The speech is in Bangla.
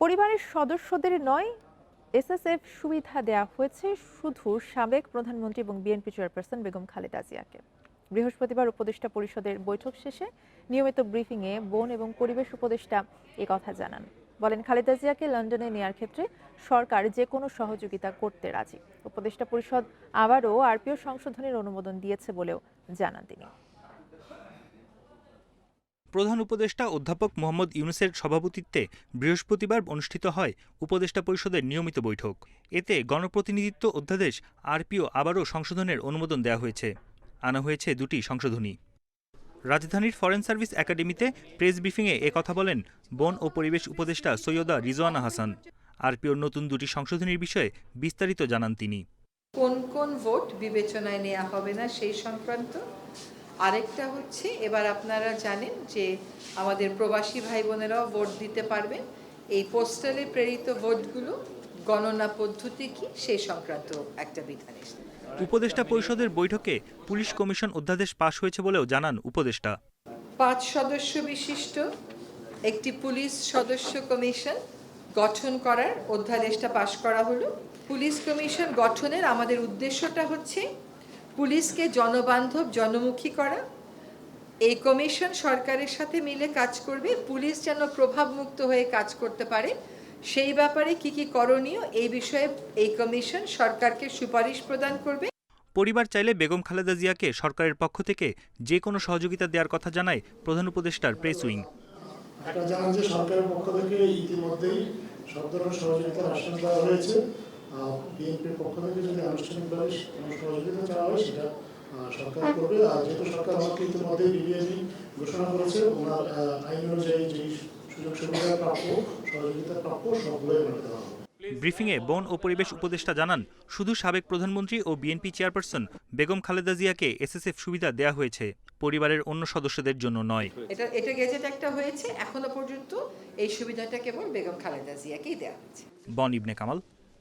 পরিবারের সদস্যদের নয়, এসএসএফ সুবিধা দেয়া হয়েছে শুধু সাবেক প্রধানমন্ত্রী এবং বিএনপি চেয়ারপারসন বেগম খালেদা জিয়াকে। বৃহস্পতিবার উপদেষ্টা পরিষদের বৈঠক শেষে নিয়মিত ব্রিফিংয়ে বন এবং পরিবেশ উপদেষ্টা এ কথা জানান। বলেন, খালেদা জিয়াকে লন্ডনে নেয়ার ক্ষেত্রে সরকার যে কোনো সহযোগিতা করতে রাজি। উপদেষ্টা পরিষদ আবারও আরপিও সংশোধনের অনুমোদন দিয়েছে বলেও জানান তিনি। প্রধান উপদেষ্টা অধ্যাপক মোহাম্মদ ইউনুসের সভাপতিত্বে বৃহস্পতিবার অনুষ্ঠিত হয় উপদেষ্টা পরিষদের নিয়মিত বৈঠক। এতে গণপ্রতিনিধিত্ব অধ্যাদেশ, আরপিও আবারও সংশোধনের অনুমোদন দেওয়া হয়েছে। আনা হয়েছে দুটি সংশোধনী। রাজধানীর ফরেন সার্ভিস একাডেমিতে প্রেস ব্রিফিংয়ে এ কথা বলেন বন ও পরিবেশ উপদেষ্টা সৈয়দা রিজওয়ানা হাসান। আরপিওর নতুন দুটি সংশোধনীর বিষয়ে বিস্তারিত জানান তিনি। কোন কোন ভোট বিবেচনায় নেওয়া হবে না সেই সংক্রান্ত? আরেকটা হচ্ছে এবার আপনারা জানেন যে আমাদের প্রবাসী ভাই বোনেরাও ভোট দিতে পারবেন। এই পোস্টালে প্রেরিত ভোটগুলো গণনা পদ্ধতি কি সেই সংক্রান্ত একটা বিধান উপদেষ্টা পরিষদের বৈঠকে পুলিশ কমিশন অধ্যাদেশ পাশ হয়েছে বলেও জানান উপদেষ্টা। পাঁচ সদস্য বিশিষ্ট একটি পুলিশ সদস্য কমিশন গঠন করার অধ্যাদেশটা পাশ করা হলো। পুলিশ কমিশন গঠনের আমাদের উদ্দেশ্যটা হচ্ছে পুলিশকে জনবান্ধব জনমুখী করা। এই কমিশন সরকারের সাথে মিলে কাজ করবে। পুলিশ যেন প্রভাবমুক্ত হয়ে কাজ করতে পারে। সেই ব্যাপারে কি কি করণীয় এই বিষয়ে এই কমিশন সরকারকে সুপারিশ প্রদান করবে। পরিবার চাইলে বেগম খালেদা জিয়াকে সরকারের পক্ষ থেকে যে কোনো সহযোগিতা দেওয়ার কথা জানায় প্রধান উপদেষ্টার প্রেস উইং। জানেন যে সরকারের পক্ষ থেকে ইতিমধ্যেই সব ধরনের সহযোগিতার আশ্বাস দেওয়া হয়েছে। বিএনপির পক্ষ থেকে যদি আনুষ্ঠানিকভাবে কোনো সহযোগিতা চাওয়া হয় সেটা সরকার করবে। আর যেহেতু সরকার আমাকে বিবিআইবি ঘোষণা করেছে ওনার আইন অনুযায়ী যেই সুযোগ সুবিধা প্রাপ্য সহযোগিতা প্রাপ্য সবগুলোই ওনাকে দেওয়া হবে। ব্রিফিংয়ে বন ও পরিবেশ উপদেষ্টা জানান শুধু সাবেক প্রধানমন্ত্রী ও বিএনপি চেয়ারপারসন বেগম খালেদা জিয়াকে এসএসএফ সুবিধা দেয়া হয়েছে পরিবারের অন্য সদস্যদের জন্য নয়। এটা এটা গেজেট একটা হয়েছে এখনও পর্যন্ত এই সুবিধাটা কেবল বেগম খালেদা জিয়াকেই দেওয়া হচ্ছে বন ইবনে কামাল